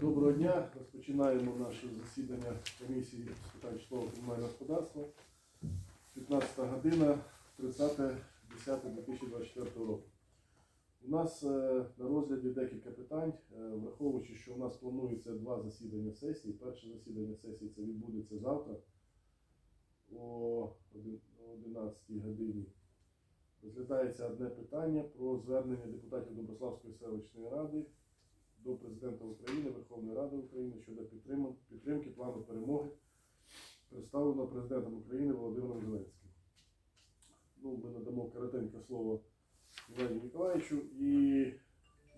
Доброго дня. Розпочинаємо наше засідання комісії з питань житлового комунального господарства. 15 година, 30.10.2024 року. У нас е, на розгляді декілька питань, Е, враховуючи, що у нас планується два засідання сесії. Перше засідання сесії це відбудеться завтра о 11 годині. Розглядається одне питання про звернення депутатів Доброславської селищної ради до Президента України, Верховної Ради України щодо підтримки, плану перемоги, представленого президентом України Володимиром Зеленським. Ну, ми надамо коротеньке слово Євгенію Ніколаєвичу і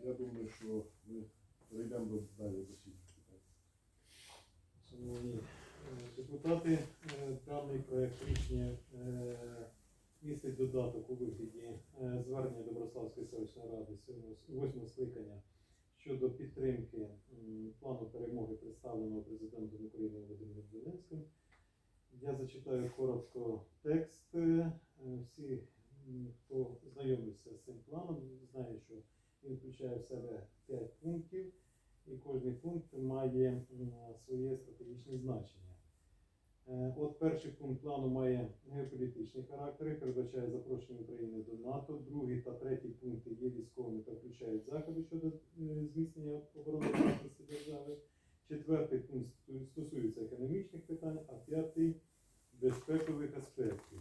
я думаю, що ми перейдемо до далі до всіх. Шановні е, депутати, е, даний проект рішення е, містить додаток у вигляді звернення Доброславської селищної ради 8 скликання щодо підтримки плану перемоги, представленого президентом України Володимиром Зеленським. Я зачитаю коротко текст. Е, Всі, хто знайомився з цим планом, знає, що він включає в себе 5 пунктів і кожний пункт має своє стратегічне значення. Е, От перший пункт плану має геополітичний характер і передбачає запрошення України до НАТО. Другий та третій пункти є військовими та включають заходи щодо е, зміцнення оборони держави. Четвертий пункт стосується економічних питань, а п'ятий безпекових аспектів.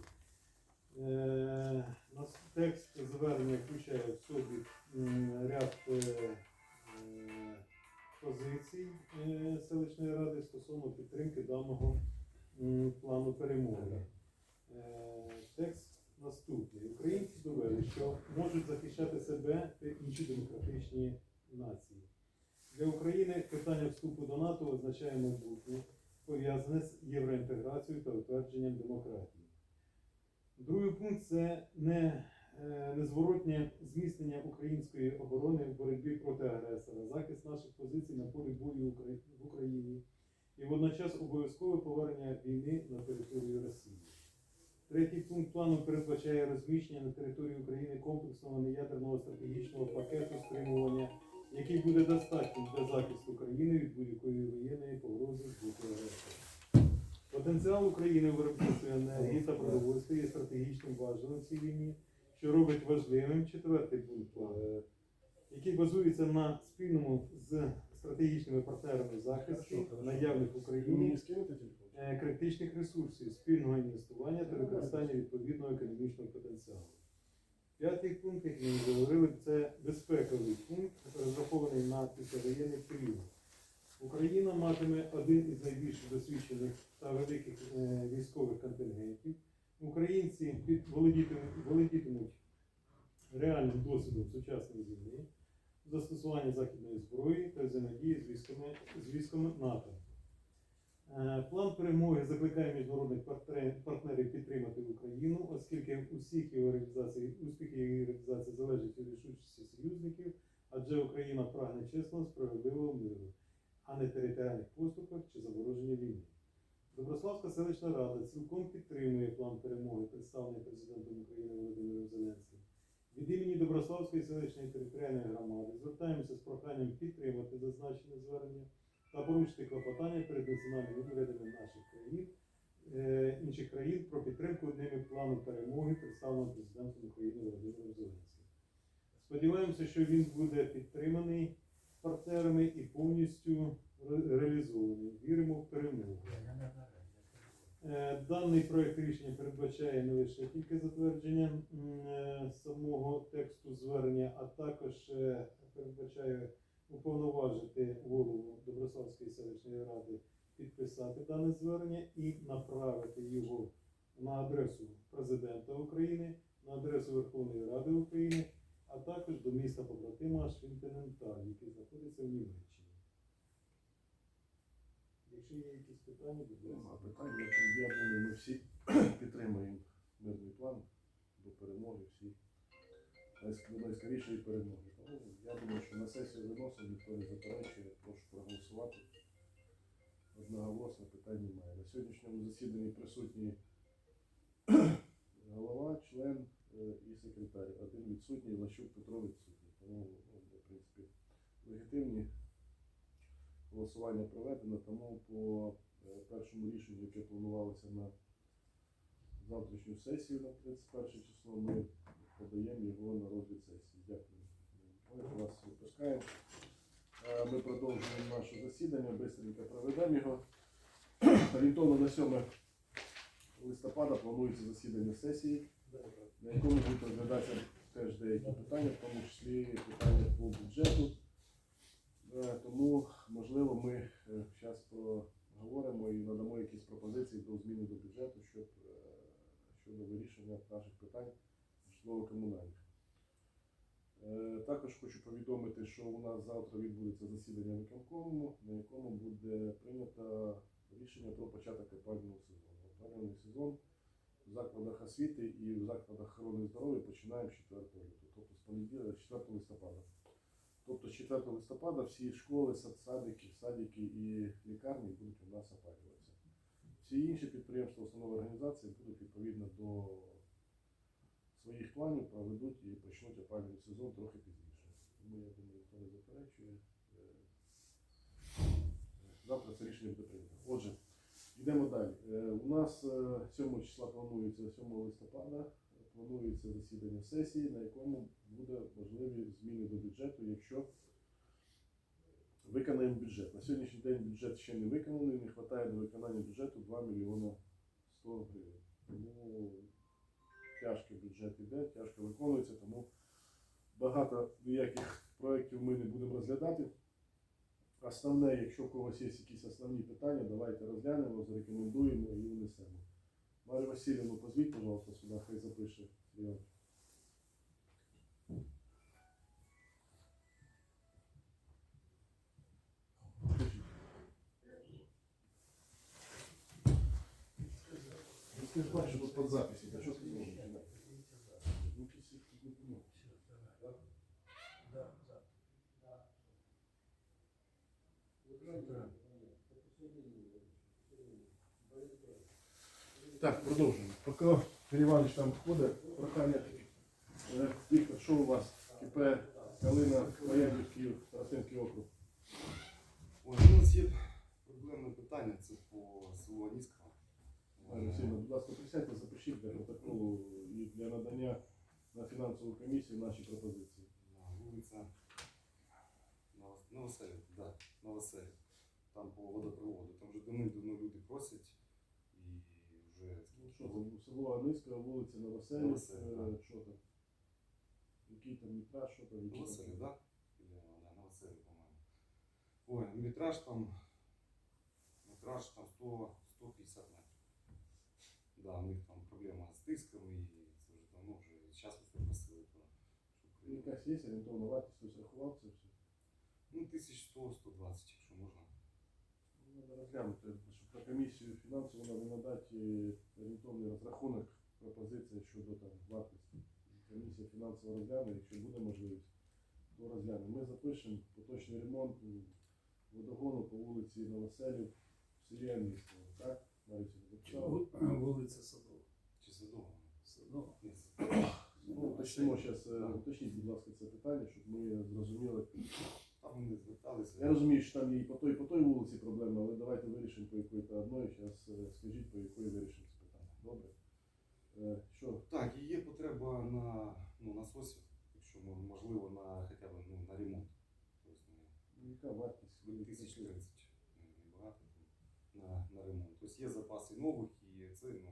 Е, текст звернення включає в собі ряд позицій селищної ради стосовно підтримки даного плану перемоги. Е, Текст наступний. Українці довели, що можуть захищати себе та інші демократичні нації. Для України питання вступу до НАТО означає майбутнє, пов'язане з євроінтеграцією та утвердженням демократії. Другий пункт це не, е, незворотнє зміцнення української оборони в боротьбі проти агресора, захист наших позицій на полі бою в Україні і водночас обов'язкове повернення війни на територію Росії. Третій пункт плану передбачає розміщення на території України комплексного неядерного стратегічного пакету стримування, який буде достатнім для захисту країни від будь-якої воєнної погрози з боку агресора. Потенціал України у виробництві енергії та продовольства є стратегічним важливим в цій війні, що робить важливим четвертий пункт плану, який базується на спільному з стратегічними партнерами захисту, наявних в Ви Україні мені скинете телефон? е, критичних ресурсів, спільного інвестування та використання відповідного економічного потенціалу. П'ятий пункт, як ми вже говорили, це безпековий пункт, розрахований на післявоєнний період. Україна матиме один із найбільш досвідчених та великих е, військових контингентів. Українці під- володітимуть, володітимуть реальним досвідом сучасної війни, застосування західної зброї та взаємодії з військами, з військами НАТО. Е, План перемоги закликає міжнародних партре- партнерів підтримати Україну, оскільки усіх його реалізації, успіх її реалізації залежить від рішучості союзників, адже Україна прагне чесного, справедливого миру, а не територіальних поступок чи замороження війни. Доброславська селищна рада цілком підтримує план перемоги, представлений президентом України Володимиром Зеленським. Від селищної територіальної громади звертаємося з проханням підтримати зазначене звернення та поручити клопотання перед національними урядами наших країн, е, інших країн про підтримку ними плану перемоги, представленого президентом України Володимиром Зеленським. Сподіваємося, що він буде підтриманий партнерами і повністю ре- реалізований. Віримо в перемогу. Е, Даний проект рішення передбачає не лише тільки затвердження е, самого тексту звернення, а також е, передбачає уповноважити голову Доброславської селищної ради підписати дане звернення і направити його на адресу президента України, на адресу Верховної Ради України, а також до міста побратима Швінтененталь, який знаходиться в Німеччині. Якщо є якісь питання, будь Нема ласка. питань. Я, я думаю, ми всі підтримуємо мирний план до перемоги, всі найскорішої перемоги. Тому я думаю, що на сесію виносимо, ніхто не заперечує, прошу проголосувати. Одноголосно питань немає. На сьогоднішньому засіданні присутні голова, член е, і секретар. Один відсутній, Лащук Петро відсутній. Тому, ну, в принципі, легітимні голосування проведено, тому по е, першому рішенню, яке планувалося на завтрашню сесію на 31 число, ми подаємо його на розгляд сесії. Дякую. Ми вас випускаємо. Е, Ми продовжуємо наше засідання, швидко проведемо його. Орієнтовно на 7 листопада планується засідання сесії, на якому будуть розглядатися теж деякі питання, в тому числі питання по бюджету. Е, Тому, можливо, ми зараз проговоримо і надамо якісь пропозиції до зміни до бюджету, щоб е, щодо вирішення наших питань житлово-комунальних. Е, Також хочу повідомити, що у нас завтра відбудеться засідання виконкому, на якому буде прийнято рішення про початок опалювального сезону. Опалювальний сезон в закладах освіти і в закладах охорони здоров'я починаємо 4 лютого, тобто з понеділка, 4 листопада. Тобто з 4 листопада всі школи, садсадики, садики і лікарні будуть у нас опалюватися. Всі інші підприємства, установи організації будуть відповідно до своїх планів проведуть і почнуть опалювальний сезон трохи пізніше. Тому я думаю, ніхто не заперечує. Е, Завтра це рішення буде прийнято. Отже, йдемо далі. Е, У нас е, 7 числа планується 7 листопада. Планується засідання сесії, на якому буде можливі зміни до бюджету, якщо виконаємо бюджет. На сьогоднішній день бюджет ще не виконаний, не вистачає до виконання бюджету 2 мільйона 100 гривень. Тому тяжко бюджет іде, тяжко виконується, тому багато ніяких проєктів ми не будемо розглядати. Основне, якщо у когось є якісь основні питання, давайте розглянемо, зарекомендуємо і внесемо. Марію Васильевну позвіть, пожалуйста, сюди, хай запише. Ти ж бачиш, тут під та що ти зможеш? Ну, ти всіх тут не поняв. Так, продовжуємо. Поки Юрій Іванович там входить, прохання. Е, що у вас? КП Калина, Маяківський, Тарасинський округ. Ой, ну, у нас є проблемне питання, це по селу Аніського. Пане Васильовна, будь ласка, присядьте, запишіть для протоколу і для надання на фінансову комісію наші пропозиції. На вулиця Новоселів, да, Новоселів. Там по водопроводу. Там вже давно люди просять вже Ну, що село Аниська, вулиця Новоселів, Новоселів, е, що там? Який там метраж, що там? які Новоселів, да? Новоселів, по-моєму. Ой, метраж там, метраж там 100, 150 метрів. Да, у них там проблема з тиском і це вже давно вже час попросили, то, щоб Якась є орієнтовна вартість, хтось рахував це все? Ну, 1100-120, якщо можна. Треба розглянути, щоб на комісію фінансову треба надати е, орієнтовний розрахунок, пропозиція щодо там вартості. Комісія фінансово розгляне, якщо буде можливість, то розгляне. Ми запишемо поточний ремонт водогону по вулиці Новоселів в селі Анівського, так? Навіть записали. Вулиця Садова. Чи свідомо? Садова. Ну, уточнимо зараз, уточніть, будь ласка, це питання, щоб ми зрозуміли. Там вони зверталися. Я розумію, що там є і по той, і по той вулиці проблеми, але давайте вирішимо по якої то одної. Зараз скажіть, по якої вирішимо це питання. Добре? Е, Що? Так, і є потреба на ну, насосів, якщо мо- можливо, на хоча б ну, на ремонт. Тобто Ну, Яка вартість? ну, 1030 небагато там, на, на ремонт. Тобто є запаси нових і це, ну,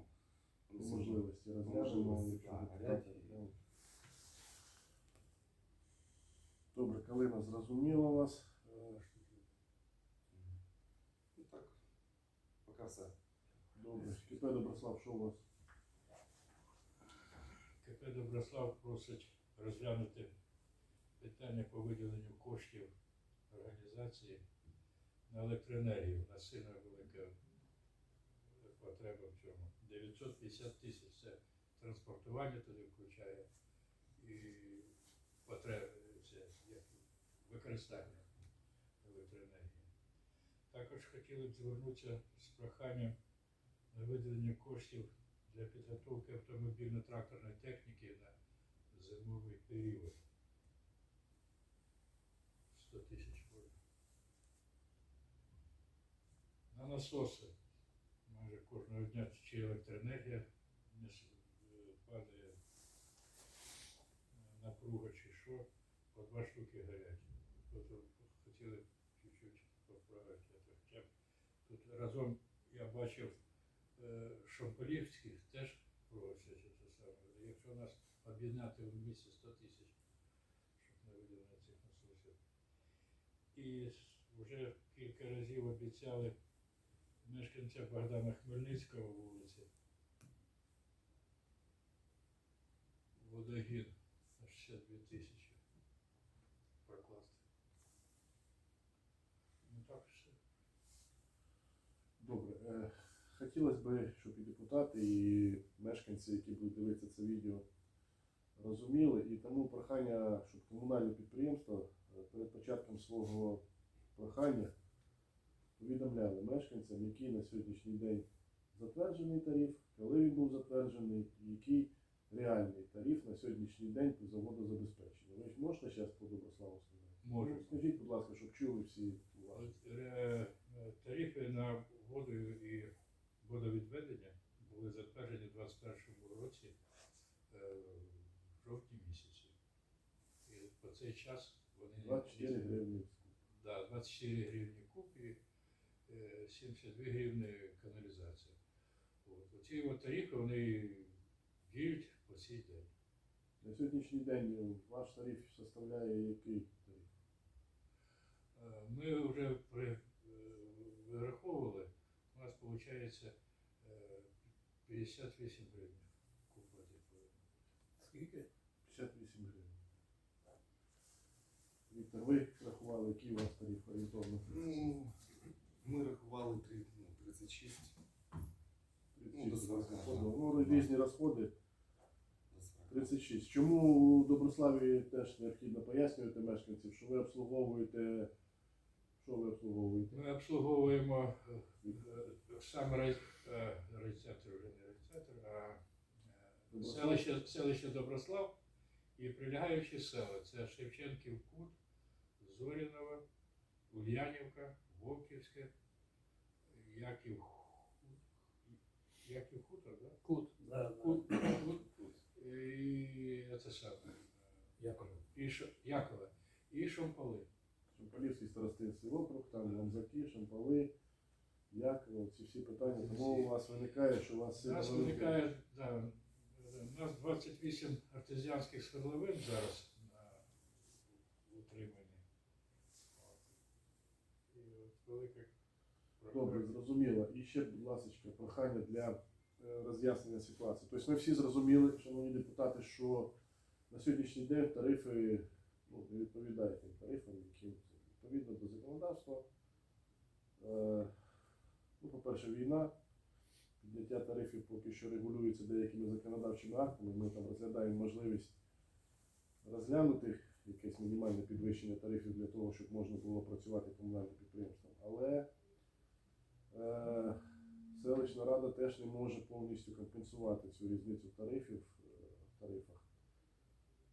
По можливості розглянемо. можливості, якщо так, депутати гарячі. розглянуть. Добре, Калина, зрозуміло вас. Ну так, поки все. Добре. КП Доброслав, що у вас? КП Доброслав просить розглянути питання по виділенню коштів організації на електроенергію. У нас сильно велика потреба в цьому. 950 тисяч це транспортування туди включає і потреби це як використання електроенергії. Також хотіли б звернутися з проханням на виділення коштів для підготовки автомобільно-тракторної техніки на зимовий період. 100 тисяч гривень. насоси. Майже кожного дня чи електроенергія не падає напруга чи що, по два штуки горять. Хотіли чуть-чуть поправити. Тут разом я бачив е, Шомполівських теж просять це саме. Якщо нас об'єднати в місті 100 тисяч, щоб на виділення цих насосів. І вже кілька разів обіцяли мешканця Богдана Хмельницького вулиці. Водогін на 62 тисячі прокласти. Ну так все. Добре. Е, Хотілося б, щоб і депутати, і мешканці, які будуть дивитися це відео, розуміли. І тому прохання, щоб комунальне підприємство е, перед початком свого прохання повідомляли мешканцям, який на сьогоднішній день затверджений тариф, коли він був затверджений, і який реальний тариф на сьогоднішній день по заводозабезпечення. Ви ж можете зараз по Доброславу сказати? Можу. Ну, Скажіть, будь ласка, щоб чули всі уважно. Е, е, Тарифи на воду і водовідведення були затверджені у 2021 році е, в жовтні місяці. І по цей час вони 24 гривні. Да, 24 гривні куб і е, 72 гривні каналізація. От. Оці от тарифи вони діють по цей день. На сьогоднішній день е, ваш тариф составляє який тариф? Е, Ми вже при, е, вираховували, виходить 58 гривень куб води повинно. Скільки? 58 гривень. Віктор, ви рахували, який у вас тариф орієнтовно? Ну, ми рахували три- ну, 36 ну, до 40, Ну, різні розходи. 36. Чому у Доброславі теж необхідно пояснювати мешканців, що ви обслуговуєте, що ви обслуговуєте? Ми обслуговуємо е, сам рай- е, райцентр, вже не райцентр, а е, селище, селище Доброслав і прилягаючі села. Це Шевченків Кут, Зорінова, Ульянівка, Вовківське, Яків, Яків Хутор, да? Кут, да, Кут, да. Кут, і це саме. е, Яковлев. І Ш- Якове. І Шомполи. Шампалівський старостинський округ, там Ламзаки, Шампали, Яково, ці всі питання. Тому у вас виникає, що у вас У сильно нас виникає, да, е, у нас 28 артезіанських свердловин зараз на утриманні. От. І от велика Добре, зрозуміло. І ще, будь ласка, прохання для е, роз'яснення ситуації. Тобто ми всі зрозуміли, шановні депутати, що на сьогоднішній день тарифи ну, не відповідають тим тарифам, які відповідно до законодавства. Е, ну, по-перше, війна. Підняття тарифів поки що регулюється деякими законодавчими актами. Ми там розглядаємо можливість розглянути якесь мінімальне підвищення тарифів для того, щоб можна було працювати комунальним підприємством. Але Е, Селищна рада теж не може повністю компенсувати цю різницю тарифів е, в тарифах.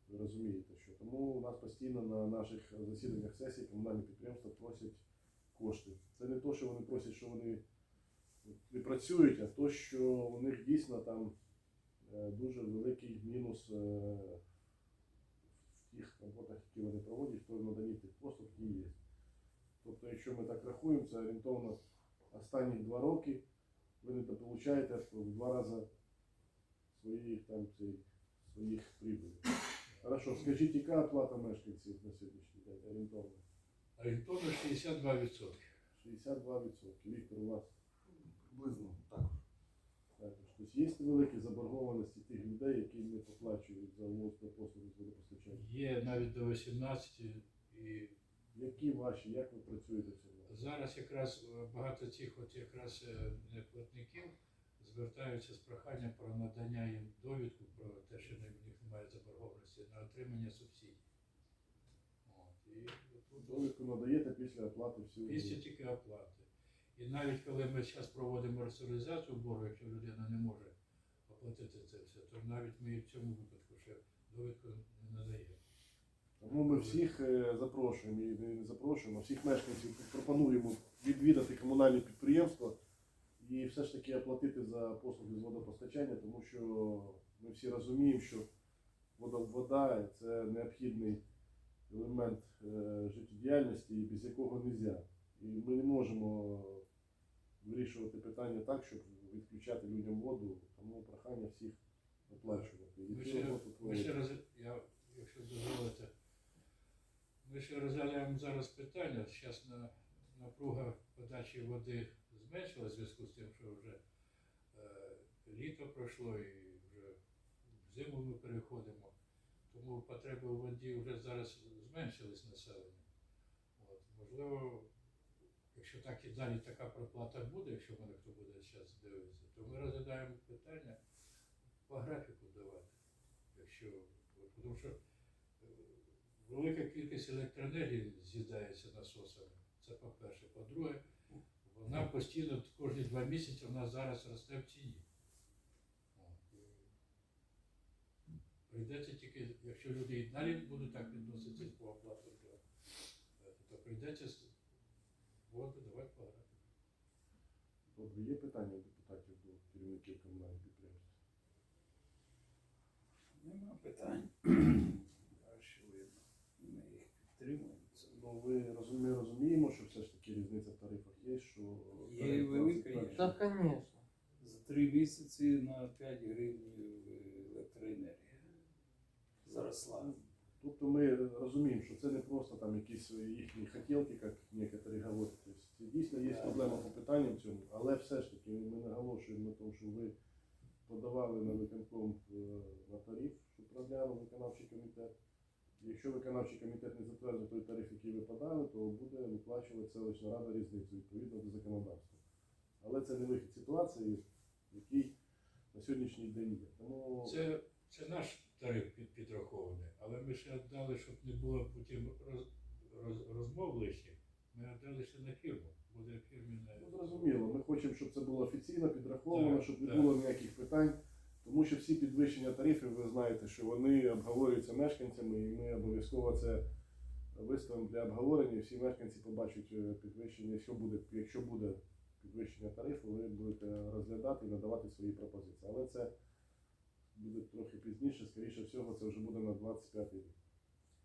Ви розумієте, що тому у нас постійно на наших засіданнях сесій комунальні підприємства просять кошти. Це не то, що вони просять, що вони не працюють, а то, що у них дійсно там е, дуже великий мінус е, в тих роботах, які вони проводять, в наданні тих послуг, які є. Тобто, якщо ми так рахуємо, це орієнтовно останні два роки ви не получаєте в два рази своїх там цей, своїх прибулів. Хорошо, скажіть, яка оплата мешканців на сьогоднішній день орієнтовно? Орієнтовно 62%. 62%. Віктор, у вас Приблизно також. Тобто є великі заборгованості тих людей, які не поплачують за умовно послуги з водопостачання. Є навіть до 18 і Які ваші, як ви працюєте в цьому? Зараз якраз е, багато цих от якраз е, неплатників звертаються з проханням про надання їм довідку про те, що не- в них немає заборгованості на отримання субсидій. От. І Довідку надаєте після оплати всього. після тільки оплати. І навіть коли ми зараз проводимо реструктуризацію боргу, якщо людина не може оплатити це все, то навіть ми в цьому випадку ще довідку не надаємо. Тому ми всіх е, запрошуємо і не не запрошуємо, всіх мешканців пропонуємо відвідати комунальні підприємства і все ж таки оплатити за послуги з водопостачання, тому що ми всі розуміємо, що вода, вода це необхідний елемент е, життєдіяльності, без якого не можна. І ми не можемо вирішувати питання так, щоб відключати людям воду, тому прохання всіх оплачувати. І Ми ще, ми ще роз... я, якщо дозволите, ми ще розглядаємо зараз питання. Зараз на, напруга подачі води зменшилась в зв'язку з тим, що вже е, літо пройшло і вже в зиму ми переходимо. Тому потреби у воді вже зараз зменшились населення. От, можливо, якщо так і далі така проплата буде, якщо мене хто буде зараз дивитися, то ми розглядаємо питання по графіку давати. Якщо, тому що е, велика кількість електроенергії з'їдається насосами. Це по-перше. По-друге, вона постійно кожні два місяці вона зараз росте в ціні. Прийдеться тільки, якщо люди і далі будуть так відноситися по оплату, то, е, прийдеться воду давати графіку. Добре, є питання у депутатів до керівників комунальних підприємств? Нема питань. Краще видно. Ми їх підтримуємо. Це Ну, ви розумі, розуміємо, що все ж таки різниця в тарифах є, що Є тариф велика, 21. Так, конечно. За три місяці на 5 гривень електроенергія зросла. Тобто ми розуміємо, що це не просто там якісь їхні хотілки, як некоторі говорять. Тобто дійсно є проблема по питанням цьому, але все ж таки ми наголошуємо на тому, що ви подавали на виконком е, на тариф, щоб розглянув виконавчий комітет. Якщо виконавчий комітет не затвердив той тариф, який ви подали, то буде виплачувати селищна рада різницю відповідно до законодавства. Але це не вихід ситуації, який на сьогоднішній день є. Тому Це, це наш тариф під, підрахований, але ми ще віддали, щоб не було потім роз, роз, розмов лишніх, ми віддали ще на фірму. Буде фірміне. Ну, зрозуміло, ми хочемо, щоб це було офіційно підраховано, Так, щоб не так. було ніяких питань. Тому що всі підвищення тарифів, ви знаєте, що вони обговорюються мешканцями, і ми обов'язково це виставимо для обговорення. Всі мешканці побачать е, підвищення. Якщо буде, якщо буде підвищення тарифу, ви будете розглядати і надавати свої пропозиції. Але це буде трохи пізніше, скоріше всього, це вже буде на 25 рік.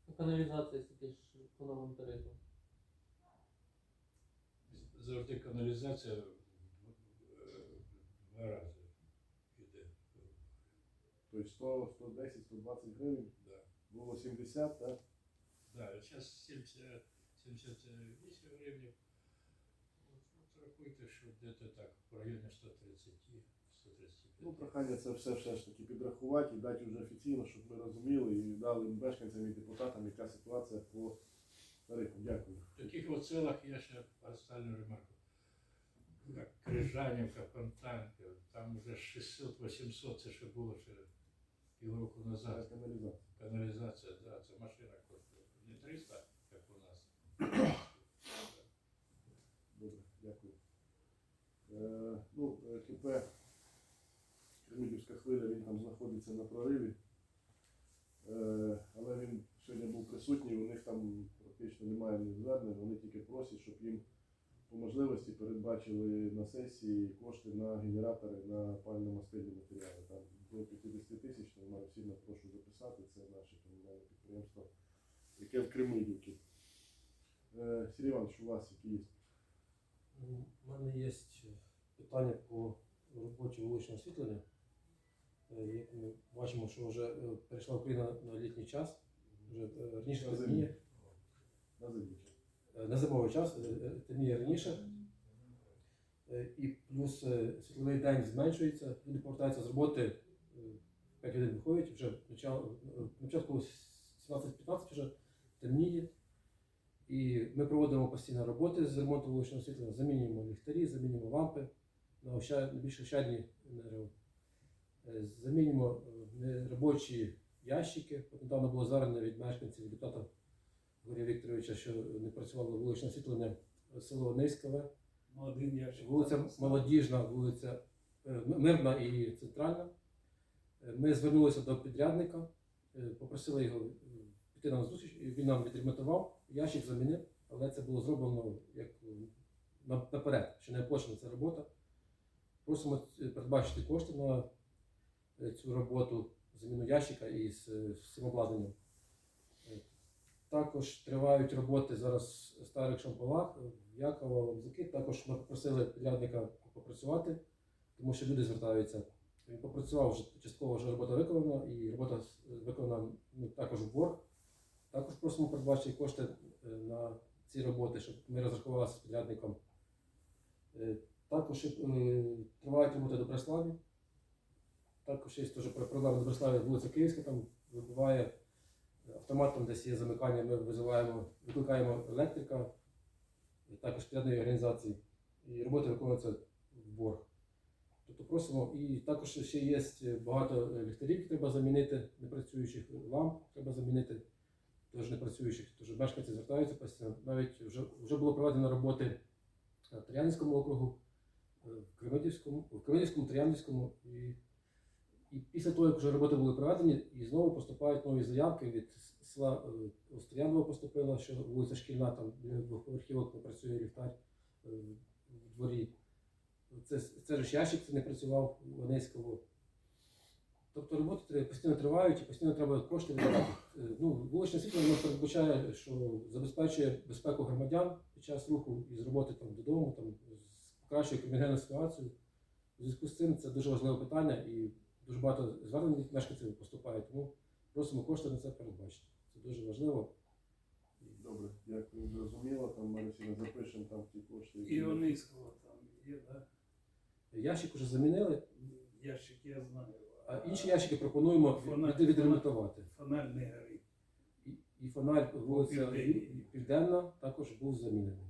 Ну, Каналізація скільки ж по новим тарифам. Завжди каналізація е, два рази йде. Тобто 100, 110, 120 гривень, Да. було 70, так? Да, зараз 70, 78 гривень. От, от рахуйте, що десь так, в районі 130, 135. Ну, прохання це все, все ж таки підрахувати і дати вже офіційно, щоб ми розуміли і дали мешканцям і депутатам, яка ситуація по тарифу. Дякую. В таких от селах я ще останню ремарку. Як Крижанівка, Фонтанка, там вже 600-800, це ще було ще півроку Це назад. каналізація. Каналізація, да, це машина коштує. Не 300, як у нас. Добре, дякую. Е, ну, е, КП Кремлівська хвиля, він там знаходиться на прориві. Е, але він сьогодні був присутній, у них там практично немає ні звернень, вони тільки просять, щоб їм по можливості передбачили на сесії кошти на генератори на пально-мастильні матеріали. Там до 50 тисяч, тому всім прошу записати, це наше комунальне підприємство, яке в Кремлівці. Е, Сергій Іванович, у вас які є? У мене є питання по роботі вуличного освітлення. Е, Як ми бачимо, що вже е, перейшла Україна на літній час, вже е, раніше На темніє, на зимовий час темніє раніше. І плюс світловий день зменшується, люди повертаються з роботи, е, 5 годин виходять, вже на початку 17-15 вже темніє. І ми проводимо постійно роботи з ремонту вуличного освітлення, замінюємо ліхтарі, замінюємо лампи на, більш ощадні енерго. Е, Замінюємо е, ящики. От недавно було звернення від мешканців депутата Горія Вікторовича, що не працювало вуличне освітлення село Низькове, один ящик. вулиця. Молодіжна, вулиця е, Мирна і Центральна. Ми звернулися до підрядника, попросили його піти нам на зустріч, і він нам відремонтував, ящик замінив, але це було зроблено як наперед, ще не оплачена ця робота. Просимо передбачити кошти на цю роботу, заміну ящика із е, всім обладнанням. Е, Також тривають роботи зараз в старих шампалах, в Якова, Лобзаки. Також ми попросили підрядника попрацювати, тому що люди звертаються. Він попрацював вже частково вже робота виконана, і робота виконана ну, також в борг. Також просимо передбачити кошти е, на ці роботи, щоб ми розрахувалися з підрядником. Е, Також е, тривають роботи до Бреславі. Також є теж проблема до Бреславі, вулиця Київська, там вибуває автоматом, десь є замикання, ми визиваємо, викликаємо електрика, і також підрядної організації, і роботи виконуються в борг. Тобто просимо, і також ще є багато ліхтарів, треба замінити, непрацюючих ламп треба замінити, теж непрацюючих, тож мешканці звертаються постійно. Навіть вже, вже було проведено роботи в Тріанівському округу, е, в Кремедівському, в Кремедівському, Тріанівському. І, і після того, як вже роботи були проведені, і знову поступають нові заявки від села е, Острянова поступила, що вулиця Шкільна, там двохповерхівок не працює ліхтар е, в дворі. Це, це ж ящик це не працював у Онейського. Тобто роботи постійно тривають і постійно треба кошти видавати. Е, Ну, вуличне світло воно передбачає, що забезпечує безпеку громадян під час руху із роботи там, додому, там, покращує кримінальну ситуацію. У зв'язку з цим це дуже важливе питання і дуже багато звернень від мешканців поступає, тому просимо кошти на це передбачити. Це дуже важливо. Добре, дякую, зрозуміло. Там Марисіна запишемо там ті кошти. які- І Онийського там є, да? Ящик вже замінили, Ящик я знаю. а інші ящики пропонуємо Фонарь- від- відремонтувати. Фонарь не горить. І, і фонарь вулиця Південній. Південна також був замінений.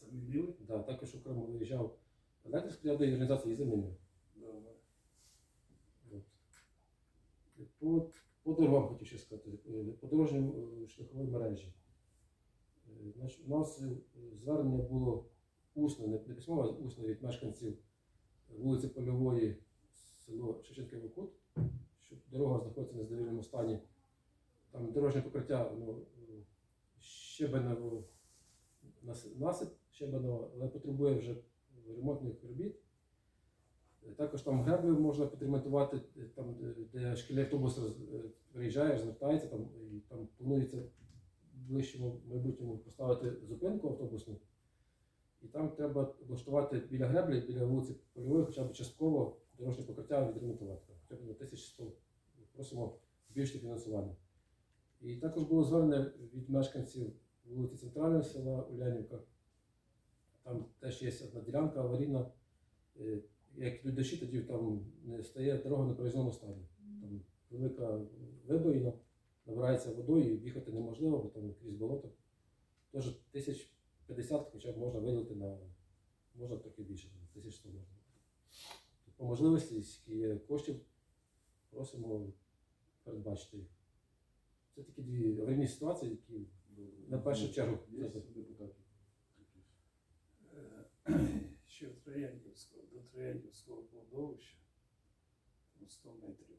Замінили? Да, також окремо виїжджав електрик з підрядної організації і замінив. Добре. От. По, по дорогам хотів ще сказати, е, по дорожнім е, шляховій мережі. Е, У нас звернення було усне, не письмове, усне від мешканців вулиці Польової, село Шевченківий Кут, що дорога знаходиться в незадовільному стані. Там дорожнє покриття ну, щебенево насип щебенево, але потребує вже ремонтних робіт. Е, Також там греблю можна підремонтувати, е, там, де- де шкільний автобус е, приїжджає, звертається, там, і там планується в ближчому майбутньому поставити зупинку автобусну. І там треба облаштувати біля греблі, біля вулиці Польової, хоча б частково дорожнє покриття відремонтувати. Хоча б на 1100. Просимо збільшити фінансування. І також було звернення від мешканців вулиці Центрального села Улянівка. Там теж є одна ділянка аварійна. Е, Як дощі, тоді там не стає дорога на проїзному стані. Там велика вибоїна, набирається водою, і їхати неможливо, бо там крізь болото. Тож тисяч 50 хоча б можна виділити на можна трохи більше, там, 1100 можна. По можливості, скільки є коштів, просимо передбачити їх. Це такі дві аварійні ситуації, які На першу чергу. Є депутатів? Ще в до Трояндівського кладовища, там 100 метрів.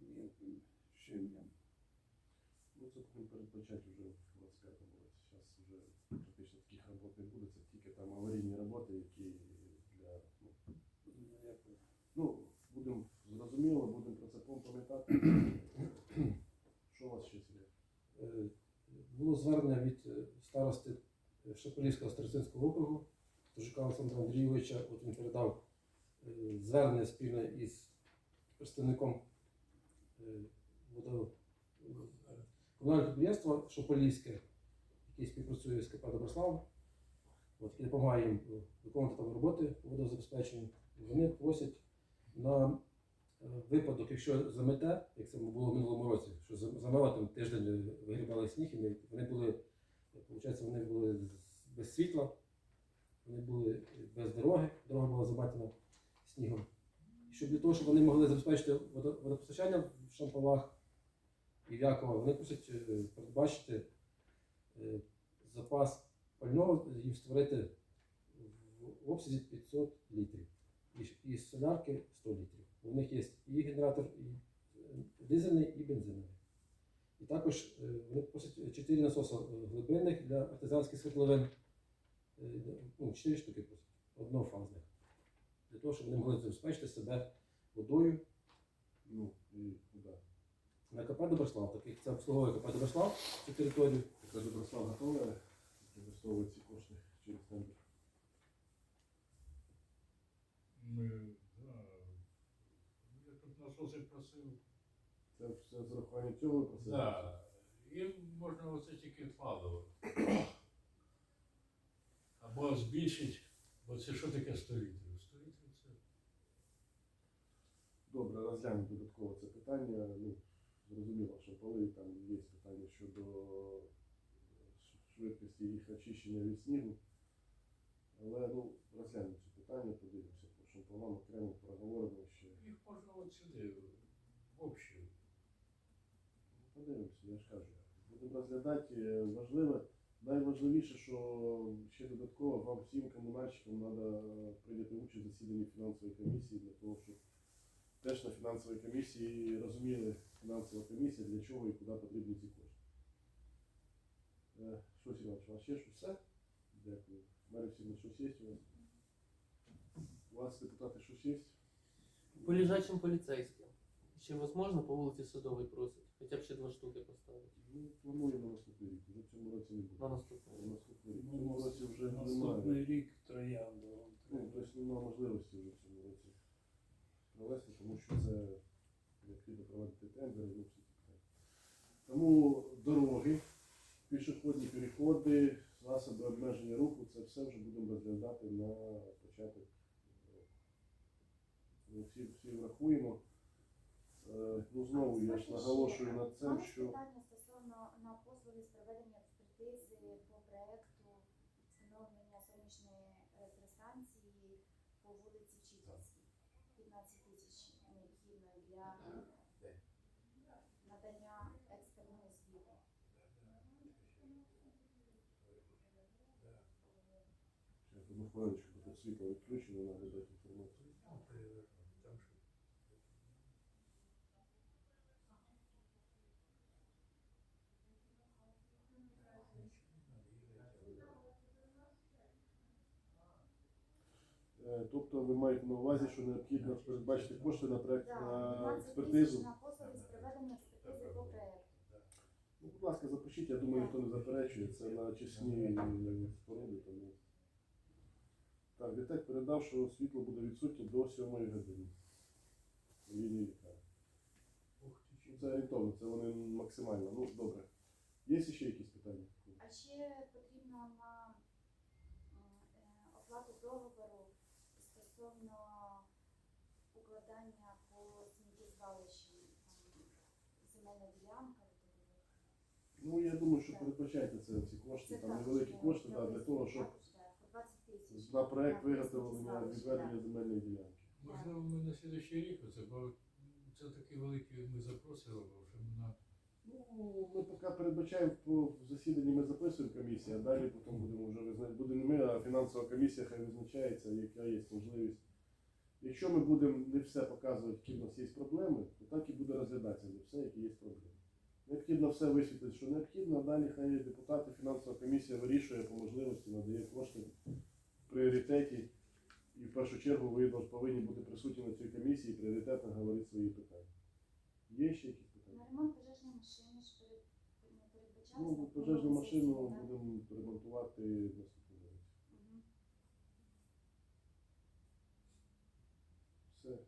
Мілким щебнем. Ну, це будемо передбачати вже в 25-му році. Зараз вже практично таких робот не буде, це тільки там аварійні роботи, які для. Ну, Ну, ну будемо зрозуміло, будемо про це пам'ятати. Що у вас ще є? Е, Було звернення від старости Шепелівського старостинського округу Тужика Олександра Андрійовича. От він передав е, звернення спільно із представником е, комунального підприємства Шополівське, який співпрацює з КП Доброслав. І допомагає їм е, виконувати там роботи по водозабезпеченню. Вони просять на випадок, якщо замете, як це було в минулому році, що зам- замело там тиждень вигрібали сніг, і вони були, виходить, вони були без світла, вони були без дороги, дорога була забатена снігом. І щоб для того, щоб вони могли забезпечити водопостачання в Шампалах і в Якова, вони просять е, передбачити е, запас пального їм створити в обсязі 500 літрів. І, і з солярки 100 літрів. У них є і генератор, і е, дизельний, і бензиновий. І також вони просять 4 насоси глибинних для артезіанських світловин. Ну, 4 штуки однофазних. Для того, щоб вони могли забезпечити себе водою Ну, і куди? на КП Доброслав, таких це обслуговує КП Доброслав цю територію. Яка Доброслав готова використовувати ці кошти через тендер. Ми, да. Я тут насоси просив. Це все з урахуванням цього просили? Да. Їм можна оце тільки вкладувати. Або збільшити, бо це що таке 100 літрів? 100 літрів це. Добре, розглянемо додатково це питання. Ну, зрозуміло, що коли там є питання щодо швидкості їх очищення від снігу. Але ну, розглянемо це питання, подивимося, по шампунам окремо проговоримо ще. Їх можна от сюди, в общу. Подивимося, я ж кажу. Будемо розглядати Е, важливе. Найважливіше, що ще додатково вам всім комунальщикам треба прийняти участь в засіданні фінансової комісії для того, щоб теж на фінансовій комісії розуміли фінансова комісія, для чого і куди потрібні ці кошти. Е, Щось Іванович, у вас ще щось? Все? Дякую. Марія Всім, щось є у вас? У вас, депутати, щось є? По лежачим поліцейським. Ще возможно по вулиці Садовій просять. Хоча б ще два штуки поставити. Ну, плануємо на наступний рік. Вже в цьому році не буде. На наступний На рік. наступний рік. В цьому році вже немає. Наступний рік троянду. вам Ну, тобто немає можливості вже в цьому році провести, тому що це необхідно проводити тендери, ну всі ці питання. Тому дороги, пішохідні переходи, засоби обмеження руху, це все вже будемо розглядати на початок року. Ми всі, всі врахуємо. Е, Ну, знову я ж наголошую на У це, що питання стосовно на послуги з проведення експертизи по проекту встановлення сонячної електростанції по вулиці Вчительській. 15 тисяч необхідно для надання експертної звіту. Одну хвилиночку, тут світло відключено, треба дати інформацію. Там перевернути, там що. Е, Тобто ви маєте на увазі, що необхідно передбачити кошти на проект на експертизу. на послуги з проведення експертизи по проекту. Ну, будь ласка, запишіть, я думаю, ніхто не заперечує. Це на чесні споруди. Тому. Так, Вітек передав, що світло буде відсутнє до 7 години. Лінії лікарні. Це орієнтовно, це вони максимально. Ну, добре. Є ще якісь питання? А ще потрібно на е, оплату договору стосовно укладання по сміттєзвалищі там, земельна ділянка. Ну, я думаю, що передбачайте це ці кошти, Це там невеликі кошти да, для того, щоб також, да, по 20 тисяч. на проект на виготовлення відведення земельної ділянки. Можливо, ми на слідуючий рік оце, бо це такі великі ми запросили, бо що на Ну, ми поки передбачаємо по засіданні, ми записуємо комісію, а далі потім будемо вже визначати. Буде не ми, а фінансова комісія хай визначається, яка є можливість. Якщо ми будемо не все показувати, які в нас є проблеми, то так і буде розглядатися не все, які є проблеми. Необхідно все висвітлити, що необхідно, далі хай депутати, фінансова комісія вирішує по можливості, надає кошти в пріоритеті. І в першу чергу ви повинні бути присутні на цій комісії і пріоритетно говорити свої питання. Є ще якісь питання? На ремонт пожежної машини що передбачається? Ну, пожежну машину будемо ремонтувати наступного року. Мгм. Все.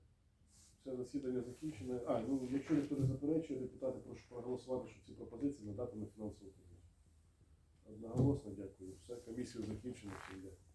Все засідання закінчене. А, ну якщо ніхто не заперечує, депутати, прошу проголосувати, щоб ці пропозиції надати на фінансову комісію. Одноголосно дякую. Все, комісію закінчено. Всім дякую.